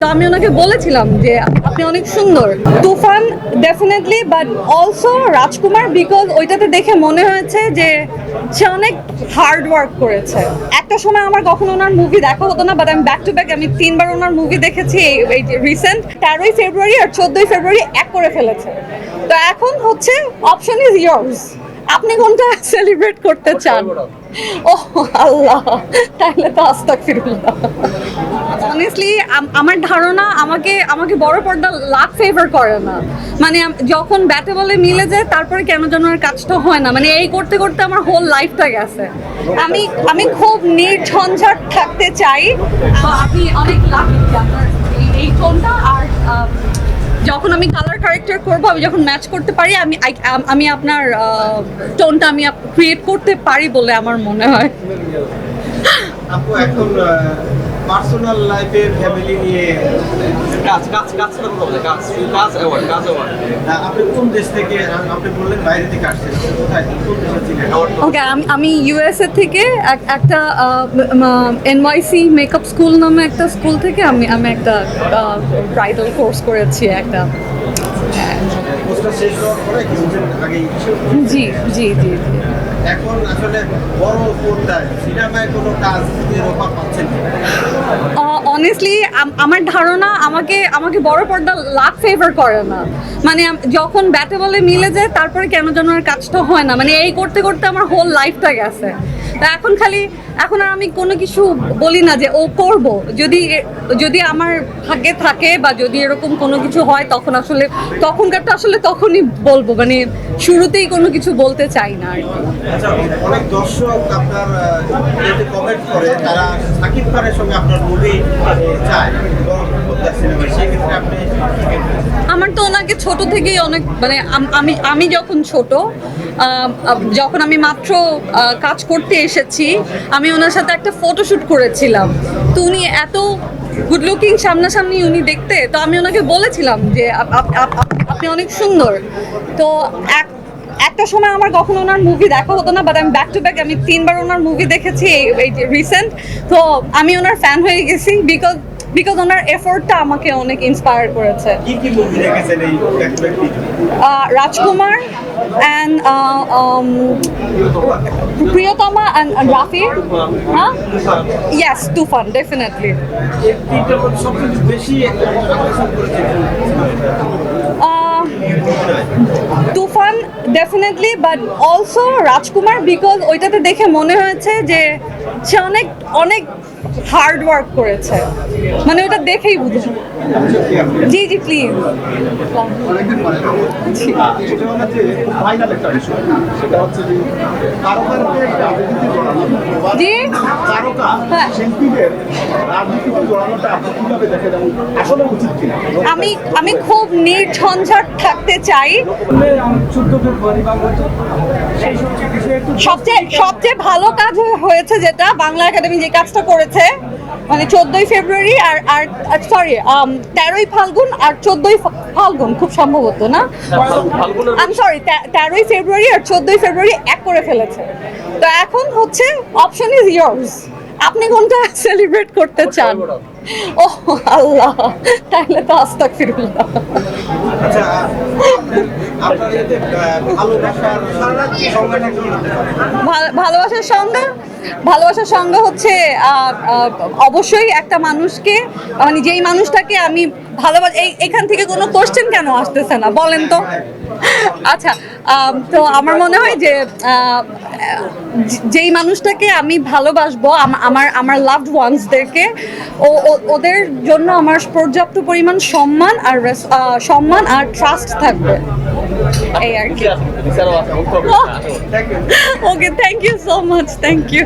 তো আমি ওনাকে বলেছিলাম যে আপনি অনেক সুন্দর। Toofan definitely but also Rajkumar because ওইটাতে দেখে মনে হয়েছে যে সে অনেক হার্ড ওয়ার্ক করেছে। একটা সময় আমার কখনো ওনার মুভি দেখা হতো না বাট আমি ব্যাক টু ব্যাক আমি তিনবার ওনার মুভি দেখেছি এই রিসেন্ট তেরোই ফেব্রুয়ারি আর চোদ্দোই ফেব্রুয়ারি এক করে ফেলেছে। তো এখন হচ্ছে অপশন ইজ ইয়ার্স আপনি কোনটা সেলিব্রেট করতে চান? ও আল্লাহ। তাহলে তো আস্তাক ফিরুল্লাহ অনেস্টলি আমার ধারণা আমাকে আমাকে বড় পর্দা লাভ ফেভার করে না। মানে যখন ব্যাটে বলে মিলে যায়, তারপরে কেন যেন আর কাজটা হয় না। মানে এই করতে করতে আমার হোল লাইফটা গেছে। আমি আমি খুব নির্ঝঞ্ঝাট থাকতে চাই। আপনি অনেক লাকি এই টোনটা আর যখন আমি কালার কারেক্টার করব, আমি যখন ম্যাচ করতে পারি, আমি আমি আপনার টোনটা আমি ক্রিয়েট করতে পারি বলে আমার মনে হয়। পার্সোনাল লাইফে ফ্যামিলি নিয়ে কাজ কাজ কাজ কথা কাজ কাজ অ্যাওয়ার্ড কাজ অ্যাওয়ার্ড আপনি কোন দেশ থেকে আপনি বললেন বাইরে থেকে আসছেন কোথায় কোন দেশে ছিলেন ওকে আমি আমি ইউএসএ থেকে একটা এনওয়াইসি মেকআপ স্কুল নামে একটা স্কুল থেকে আমি আমি একটা ব্রাইডাল কোর্স করেছি একটা। আগেই জি জি জি জি। এখন আসলে বড় পর্দায় সিনেমায় কোনো কাজ পাচ্ছেন অনেস্টলি আমার ধারণা আমাকে আমাকে বড় পর্দা লাভ ফেভার করে না। মানে যখন ব্যাটে বলে মিলে যায়, তারপরে কেন যেন আর কাজটা হয় না। মানে এই করতে করতে আমার হোল লাইফটা গেছে। এখন খালি, এখন আর আমি কোনো কিছু বলি না যে ও করব। যদি যদি আমার ভাগ্যে থাকে বা যদি এরকম কোনো কিছু হয়, তখন আসলে তখনকারটা আসলে তখনই বলব মানে শুরুতেই কোনো কিছু বলতে চাই না আর আচ্ছা অনেক দর্শক আপনার কমেন্ট করে, তারা সাকিব খানের সঙ্গে আপনার মুভি চায়। আমার তো ওনাকে ছোট থেকেই অনেক মানে আমি আমি যখন ছোট যখন আমি মাত্র কাজ করতে এসেছি, আমি ওনার সাথে একটা ফটোশুট করেছিলাম। তো উনি এত গুড লুকিং সামনাসামনি উনি দেখতে, তো আমি ওনাকে বলেছিলাম যে আপ- আপ- আপ- আপ- আপনি অনেক সুন্দর। তো এক, একটা সময় আমার কখনো ওনার মুভি দেখা হতো না বাট আমি ব্যাক টু ব্যাক আমি তিনবার ওনার মুভি দেখেছি এই রিসেন্ট তো আমি ওনার ফ্যান হয়ে গেছি বিকজ বিকজ ওনার এফোর্টটা আমাকে অনেক ইন্সপায়ার করেছে। কি কি মুভি দেখেছেন এই and uh, um, তিনটার মধ্যে সবচেয়ে বেশি আকর্ষণ করেছে Uh, Toofan definitely but also Rajkumar because ওইটাতে দেখে মনে হয়েছে যে সে অনেক অনেক হার্ড ওয়ার্ক করেছে। মানে ওটা দেখেই বুঝে। জি জি প্লিজ যে যে জি। হ্যাঁ। আমি আমি খুব নির্ঝঞ্ঝাট থাকতে চাই। সবচেয়ে সবচেয়ে ভালো কাজ হয়েছে হয়েছে যেটা বাংলা একাডেমি যে কাজটা করেছে মানে চোদ্দই ফেব্রুয়ারি আর আর সরি তেরোই ফাল্গুন আর চোদ্দই ফাল্গুন, খুব সম্ভবত, না? আমি সরি তেরোই ফেব্রুয়ারি আর চোদ্দই ফেব্রুয়ারি এক করে ফেলেছে। তো এখন হচ্ছে অপশন ইজ ইয়ার্স আপনি কোনটা সেলিব্রেট করতে চান? ও আল্লাহ তাহলে তো আস্তাক ফিরুল্লাহ আচ্ছা ভালোবাসার সংজ্ঞা ভালোবাসার সংজ্ঞা? হচ্ছে অবশ্যই একটা মানুষকে মানে যেই মানুষটাকে আমি ভালোবাস এই এখান থেকে কোনো কোশ্চেন কেন আসতেছে না? বলেন তো। আচ্ছা তো আমার মনে হয় যে আহ, যে- যেই মানুষটাকে আমি ভালোবাসবো আমার আমার লাভড ওয়ান্সদেরকে ও ওদের জন্য আমার পর্যাপ্ত পরিমাণ সম্মান আর সম্মান আর ট্রাস্ট থাকবে। এই আর কি। Okay thank you so much thank you